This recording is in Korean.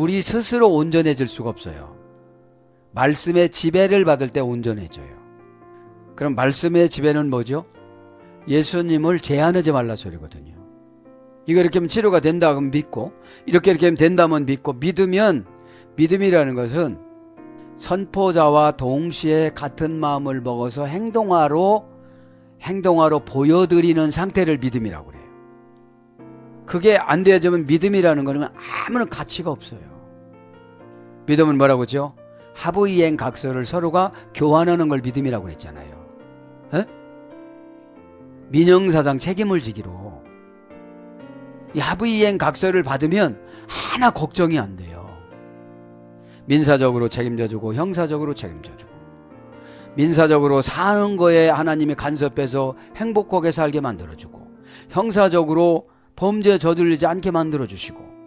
우리 스스로 온전해질 수가 없어요. 말씀의 지배를 받을 때 온전해져요. 그럼 말씀의 지배는 뭐죠? 예수님을 제한하지 말라 소리거든요. 이거 이렇게 하면 치료가 된다 그러면 믿고 이렇게 이렇게 하면 된다면 믿고 믿으면 믿음이라는 것은 선포자와 동시에 같은 마음을 먹어서 행동하로 행동하로 보여드리는 상태를 믿음이라고 그래요. 그게 안 되어지면 믿음이라는 거는 아무런 가치가 없어요. 믿음은 뭐라고 하죠? 하부이행 각서를 서로가 교환하는 걸 믿음이라고 그랬잖아요. 에? 민영사상 책임을 지기로 이 하부이행 각서를 받으면 하나 걱정이 안 돼요. 민사적으로 책임져주고 형사적으로 책임져주고 민사적으로 사는 거에 하나님의 간섭해서 행복하게 살게 만들어주고 형사적으로 범죄 저질리지 않게 만들어 주시고